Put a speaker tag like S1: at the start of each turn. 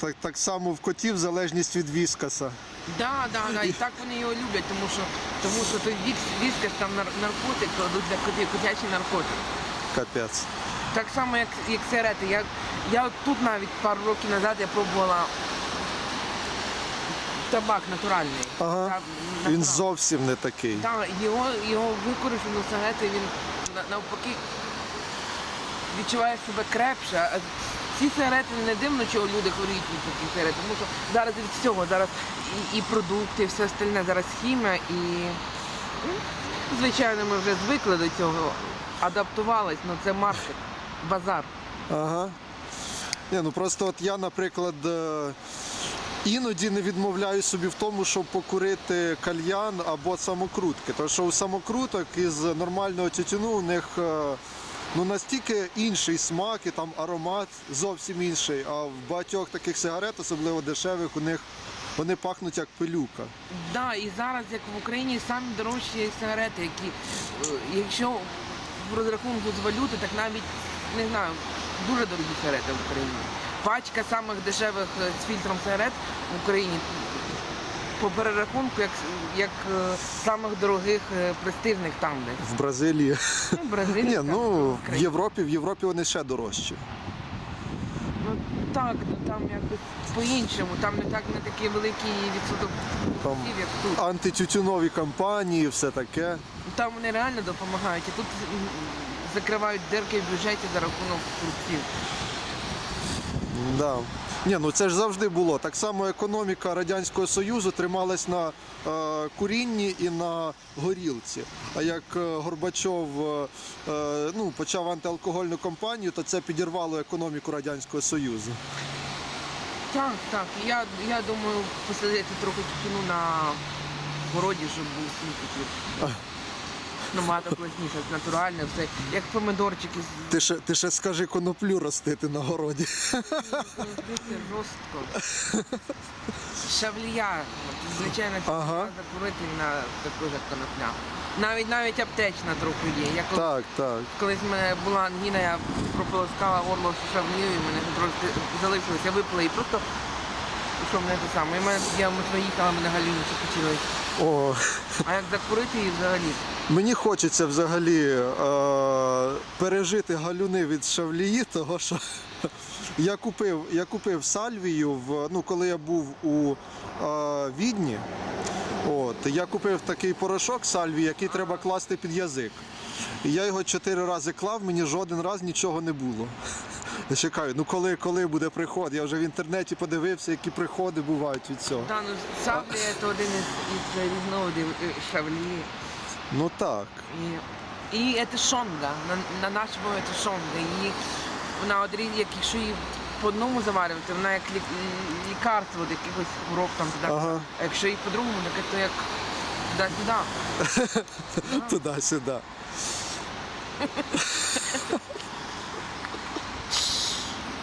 S1: Так, так само в котів залежність від віскаса.
S2: Да, да, да. І так вони його люблять, тому що тому що той віскас там нар- наркотик, кладуть для котів, котячий наркотик.
S1: Капець.
S2: Так само, як, як сигарети. Я, я от тут навіть пару років назад я пробувала табак натуральний.
S1: Ага.
S2: Та-
S1: Він зовсім не такий.
S2: Так, його, його використано сигарети, він навпаки відчуває себе крепше. Ці сигарети не дивно, чого люди хворіють від таких сигарет, тому що зараз від всього, зараз і, і продукти, і все остальне, зараз хімія і ну, звичайно ми вже звикли до цього, адаптувались, але це маркет, базар.
S1: Ага. Ні, ну просто от я, наприклад, е, іноді не відмовляю собі в тому, щоб покурити кальян або самокрутки. Тому що у самокруток із нормального тютюну у них е, ну, настільки інший смак і там аромат зовсім інший. А в багатьох таких сигарет, особливо дешевих, у них вони пахнуть як пилюка.
S2: Да, і зараз, як в Україні, самі дорожчі сигарети, які, е, якщо в розрахунку з валюти, так навіть не знаю, дуже дорогі сигарети в Україні. Пачка самих дешевих е, з фільтром сигарет в Україні по перерахунку, як, як е, самих дорогих е, престижних там десь.
S1: В Бразилії.
S2: Ну, Бразилія.
S1: Ні, ну в Європі, в Європі вони ще дорожчі.
S2: Ну так, ну там якось по-іншому, там не так не такий великий відсоток
S1: Там
S2: як тут.
S1: антитютюнові кампанії, все таке.
S2: Там вони реально допомагають, і тут закривають дирки в бюджеті за рахунок фруктів.
S1: Да. Ні, ну це ж завжди було. Так само економіка Радянського Союзу трималась на е, курінні і на горілці. А як е, Горбачов е, е, ну, почав антиалкогольну кампанію, то це підірвало економіку Радянського Союзу.
S2: Так, так. Я, я думаю, посадити трохи тютюну на городі, щоб був смітників. Набагато класніше, натуральне, все. Як помидорчики
S1: Ти ще, ти ще скажи коноплю ростити на городі.
S2: Це жорстко. Шавлія, звичайно,
S1: Ага.
S2: закурити на таку ж конопля. Навіть навіть аптечна трохи є. Я коли,
S1: Так, так.
S2: колись в мене була ангіна, я прополоскала горло шавлію, і мене трошки залишилось, я випила і просто пішов мене те саме. Я метро їхала, мене галюні почали.
S1: О,
S2: А як закурити її взагалі?
S1: мені хочеться взагалі е, пережити галюни від шавлії, того що я купив, я купив сальвію, в, ну, коли я був у е, Відні. От, я купив такий порошок сальвії, який треба класти під язик. І я його чотири рази клав, мені жоден раз нічого не було. Я чекаю, ну коли, коли буде приход? Я вже в інтернеті подивився, які приходи бувають від цього.
S2: Та, ну, саблія це один із, із різновидів е, шавлії.
S1: Ну так.
S2: І, і це шонга. На, на нашому це шонга. Її, вона одріз, якщо її по одному заварювати, вона як лік, лікарство від якихось хвороб там туди.
S1: Ага.
S2: А якщо її по-другому, так це як туди-сюди.
S1: Туди-сюди.